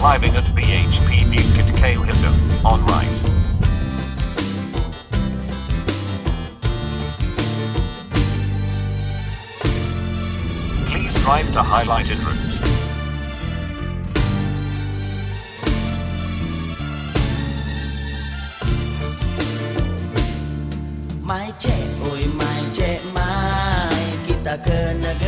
arriving at BHP Bukit Kailasan, on right. Please drive to highlighted route. My Jack, oi my Jack, my Kita ke negara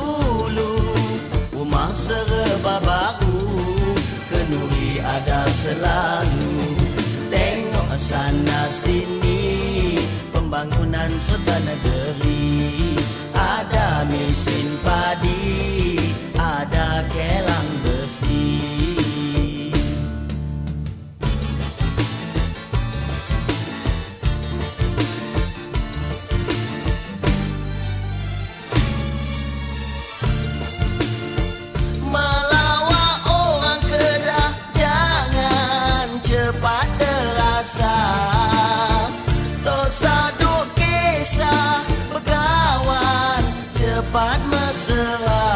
serba baru Kenuri ada selalu. Tengok sana sini Pembangunan serta negeri. Ada mesin padi cepat mesra.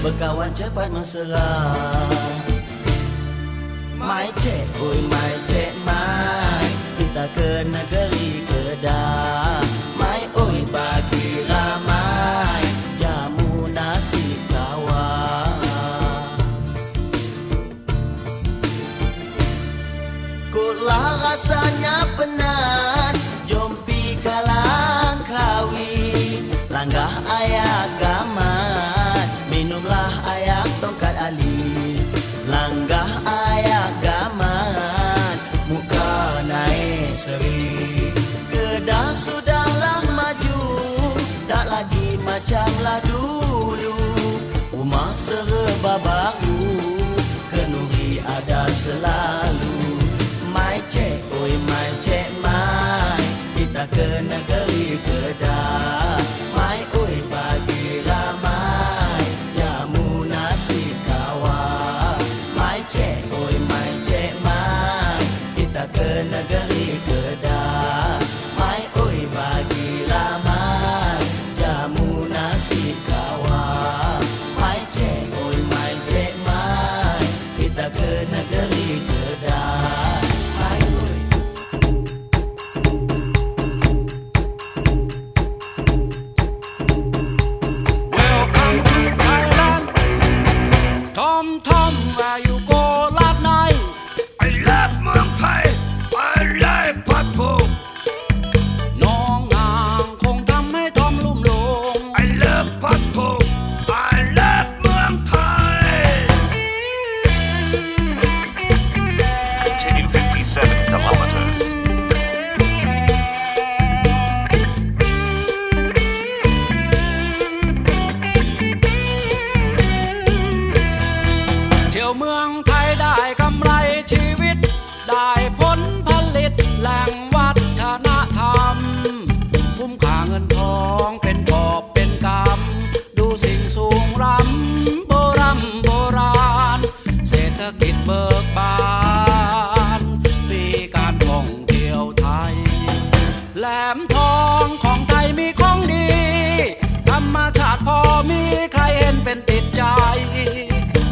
Berkawan cepat mesra. Mai cek, oi mai cek mai Kita ke negeri kedah. Mai oi bagi ramai. Jamu nasi kawah Kutlah rasanya penat macamlah dulu Rumah serba baru. Kenuri ada selalu. Mai cek, oi mai cek mai Kita ke negeri kedah Tom Tom where you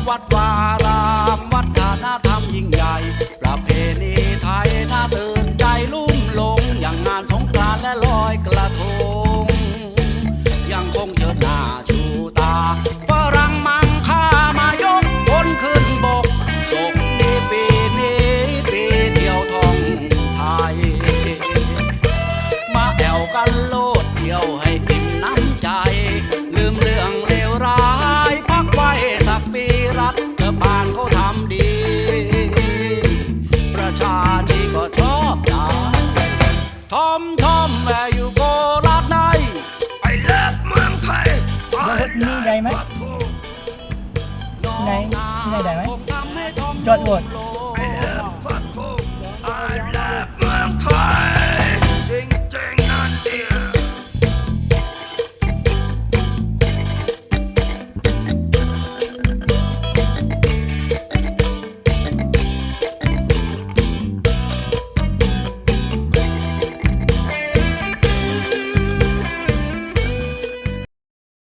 quát qua ทอมทอมแม่อยู่โคราชในไอ้เลิศเมืองไทยนี่ได้ไหมไหนได้ไหมยอดโหวต